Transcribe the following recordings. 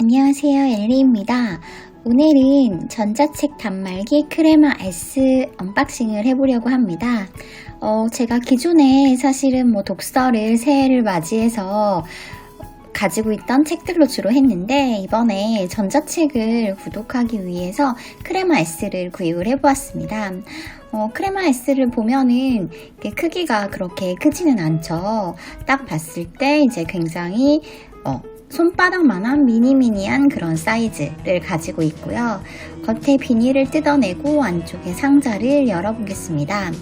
안녕하세요 엘리입니다. 오늘은 전자책 단말기 크레마 S 언박싱을 해보려고 합니다. 어, 제가 기존에 사실은 뭐 독서를 새해를 맞이해서 가지고 있던 책들로 주로 했는데 이번에 전자책을 구독하기 위해서 크레마 S를 구입을 해보았습니다. 어, 크레마 S를 보면은 크기가 그렇게 크지는 않죠. 딱 봤을 때 이제 굉장히 어, 손바닥만한 미니미니한 그런 사이즈를 가지고 있고요. 겉에 비닐을 뜯어내고 안쪽에 상자를 열어보겠습니다.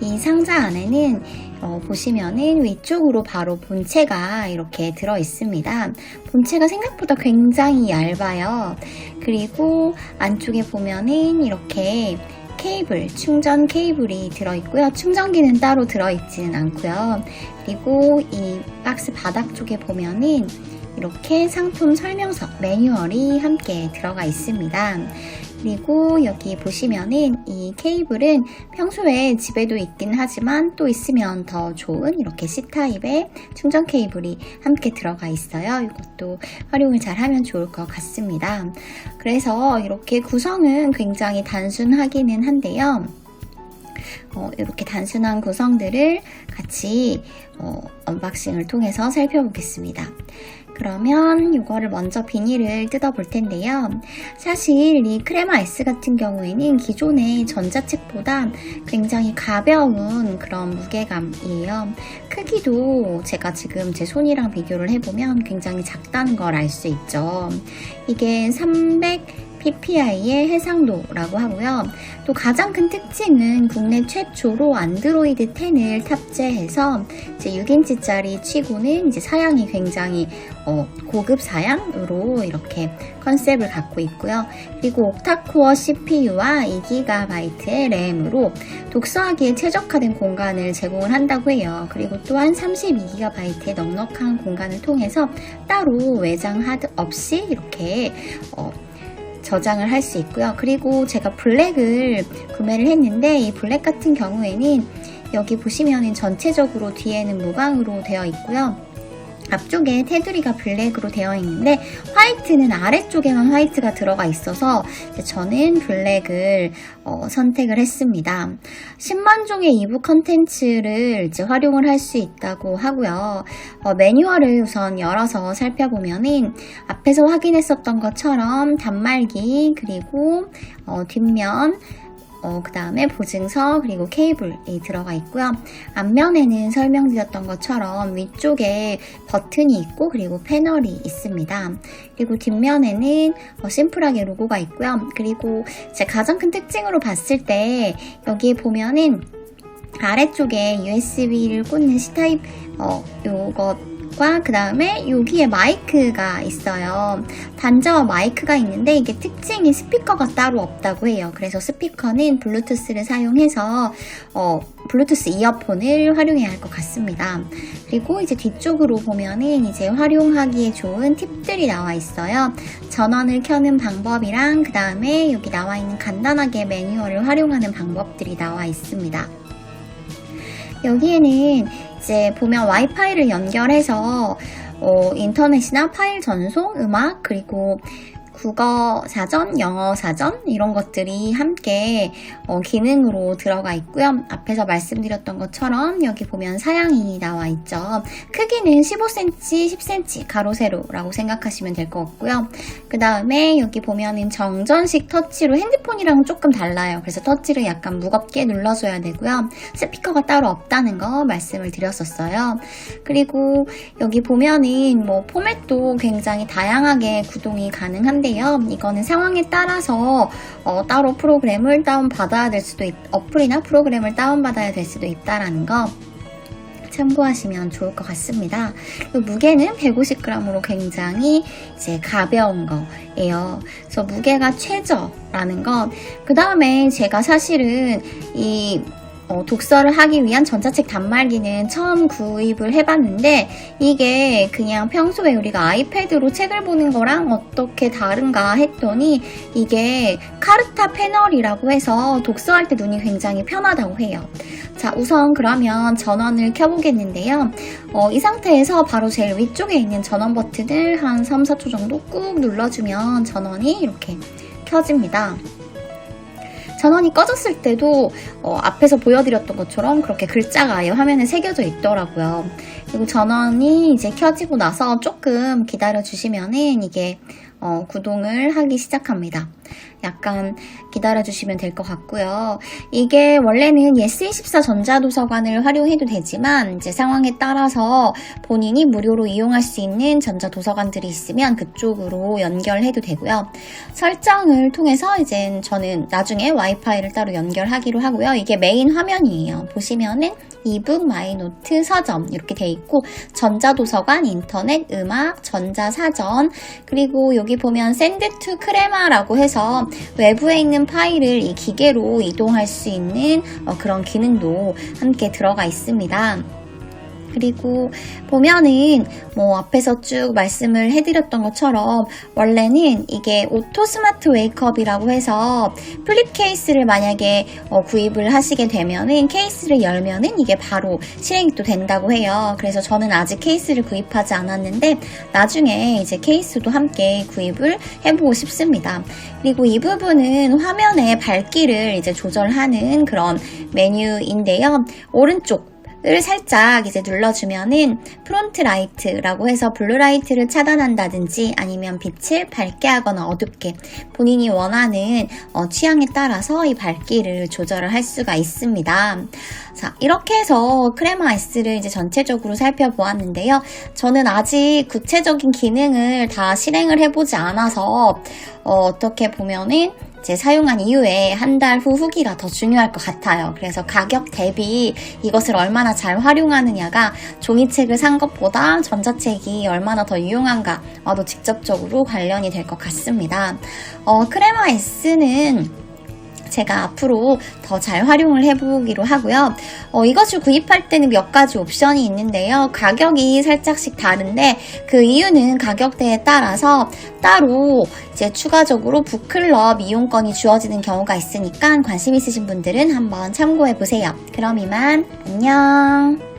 이 상자 안에는 어, 보시면은 위쪽으로 바로 본체가 이렇게 들어 있습니다. 본체가 생각보다 굉장히 얇아요. 그리고 안쪽에 보면은 이렇게 케이블, 충전 케이블이 들어있고요. 충전기는 따로 들어있지는 않고요. 그리고 이 박스 바닥 쪽에 보면은 이렇게 상품 설명서, 매뉴얼이 함께 들어가 있습니다. 그리고 여기 보시면은 이 케이블은 평소에 집에도 있긴 하지만 또 있으면 더 좋은 이렇게 C타입의 충전 케이블이 함께 들어가 있어요. 이것도 활용을 잘 하면 좋을 것 같습니다. 그래서 이렇게 구성은 굉장히 단순하기는 한데요. 어, 이렇게 단순한 구성들을 같이 어, 언박싱을 통해서 살펴보겠습니다. 그러면 이거를 먼저 비닐을 뜯어 볼 텐데요. 사실 이 크레마 S 같은 경우에는 기존의 전자책보다 굉장히 가벼운 그런 무게감이에요. 크기도 제가 지금 제 손이랑 비교를 해보면 굉장히 작다는 걸 알 수 있죠. 이게 300 PPI의 해상도라고 하고요. 또 가장 큰 특징은 국내 최초로 안드로이드 10을 탑재해서 이제 6인치짜리 치고는 이제 사양이 굉장히 어, 고급 사양으로 이렇게 컨셉을 갖고 있고요. 그리고 옥타코어 CPU와 2GB의 램으로 독서하기에 최적화된 공간을 제공을 한다고 해요. 그리고 또한 32GB의 넉넉한 공간을 통해서 따로 외장 하드 없이 이렇게 어, 저장을 할 수 있고요. 그리고 제가 블랙을 구매를 했는데 이 블랙 같은 경우에는 여기 보시면 전체적으로 뒤에는 무광으로 되어 있고요. 앞쪽에 테두리가 블랙으로 되어 있는데 화이트는 아래쪽에만 화이트가 들어가 있어서 저는 블랙을 어, 선택을 했습니다. 10만 종의 이북 컨텐츠를 이제 활용을 할 수 있다고 하고요. 어, 매뉴얼을 우선 열어서 살펴보면은 앞에서 확인했었던 것처럼 단말기 그리고 어, 뒷면 어, 그 다음에 보증서 그리고 케이블이 들어가 있고요. 앞면에는 설명드렸던 것처럼 위쪽에 버튼이 있고 그리고 패널이 있습니다. 그리고 뒷면에는 어, 심플하게 로고가 있고요. 그리고 제 가장 큰 특징으로 봤을 때 여기에 보면은 아래쪽에 USB를 꽂는 C타입 어, 요것 과 그 다음에 여기에 마이크가 있어요. 단자와 마이크가 있는데 이게 특징이 스피커가 따로 없다고 해요. 그래서 스피커는 블루투스를 사용해서 어, 블루투스 이어폰을 활용해야 할 것 같습니다. 그리고 이제 뒤쪽으로 보면은 이제 활용하기에 좋은 팁들이 나와 있어요. 전원을 켜는 방법이랑 그 다음에 여기 나와 있는 간단하게 매뉴얼을 활용하는 방법들이 나와 있습니다. 여기에는 이제 보면 와이파이를 연결해서 어, 인터넷이나 파일 전송, 음악, 그리고 국어 사전, 영어 사전 이런 것들이 함께 어, 기능으로 들어가 있고요. 앞에서 말씀드렸던 것처럼 여기 보면 사양이 나와 있죠. 크기는 15cm, 10cm 가로 세로라고 생각하시면 될 것 같고요. 그 다음에 여기 보면은 정전식 터치로 핸드폰이랑 조금 달라요. 그래서 터치를 약간 무겁게 눌러줘야 되고요. 스피커가 따로 없다는 거 말씀을 드렸었어요. 그리고 여기 보면은 뭐 포맷도 굉장히 다양하게 구동이 가능한데 요. 이거는 상황에 따라서 어, 따로 프로그램을 다운받아야 될 수도 있, 어플이나 프로그램을 다운받아야 될 수도 있다라는 거 참고하시면 좋을 것 같습니다. 무게는 150g으로 굉장히 이제 가벼운 거예요. 그래서 무게가 최저라는 건 그 다음에 제가 사실은 이 어, 독서를 하기 위한 전자책 단말기는 처음 구입을 해봤는데 이게 그냥 평소에 우리가 아이패드로 책을 보는 거랑 어떻게 다른가 했더니 이게 카르타 패널이라고 해서 독서할 때 눈이 굉장히 편하다고 해요. 자, 우선 그러면 전원을 켜보겠는데요. 어, 이 상태에서 바로 제일 위쪽에 있는 전원 버튼을 한 3, 4초 정도 꾹 눌러주면 전원이 이렇게 켜집니다. 전원이 꺼졌을 때도 어, 앞에서 보여드렸던 것처럼 그렇게 글자가 아예 화면에 새겨져 있더라고요. 그리고 전원이 이제 켜지고 나서 조금 기다려 주시면은 이게 어, 구동을 하기 시작합니다. 약간 기다려 주시면 될 것 같고요. 이게 원래는 예스24 전자도서관을 활용해도 되지만 이제 상황에 따라서 본인이 무료로 이용할 수 있는 전자도서관들이 있으면 그쪽으로 연결해도 되고요. 설정을 통해서 이제 저는 나중에 와이파이를 따로 연결하기로 하고요. 이게 메인 화면이에요. 보시면은 이북, 마이노트, 서점 이렇게 돼 있고 전자도서관, 인터넷, 음악, 전자사전 그리고 여기 보면 샌드 투 크레마라고 해서 외부에 있는 파일을 이 기계로 이동할 수 있는 어, 그런 기능도 함께 들어가 있습니다. 그리고 보면은 뭐 앞에서 쭉 말씀을 해드렸던 것처럼 원래는 이게 오토 스마트 웨이크업이라고 해서 플립 케이스를 만약에 어, 구입을 하시게 되면은 케이스를 열면은 이게 바로 실행이 또 된다고 해요. 그래서 저는 아직 케이스를 구입하지 않았는데 나중에 이제 케이스도 함께 구입을 해보고 싶습니다. 그리고 이 부분은 화면의 밝기를 이제 조절하는 그런 메뉴인데요. 오른쪽 을 살짝 이제 눌러주면은 프론트 라이트라고 해서 블루 라이트를 차단한다든지 아니면 빛을 밝게 하거나 어둡게 본인이 원하는 어, 취향에 따라서 이 밝기를 조절을 할 수가 있습니다. 자, 이렇게 해서 크레마 S를 이제 전체적으로 살펴보았는데요. 저는 아직 구체적인 기능을 다 실행을 해보지 않아서 어, 떻게 보면은 이제 사용한 이후에 한 달 후 후기가 더 중요할 것 같아요. 그래서 가격 대비 이것을 얼마나 잘 활용하느냐가 종이책을 산 것보다 전자책이 얼마나 더 유용한가와도 직접적으로 관련이 될 것 같습니다. 어, 크레마 S는 제가 앞으로 더 잘 활용을 해보기로 하고요. 어, 이것을 구입할 때는 몇 가지 옵션이 있는데요. 가격이 살짝씩 다른데 그 이유는 가격대에 따라서 따로 이제 추가적으로 북클럽 이용권이 주어지는 경우가 있으니까 관심 있으신 분들은 한번 참고해 보세요. 그럼 이만 안녕.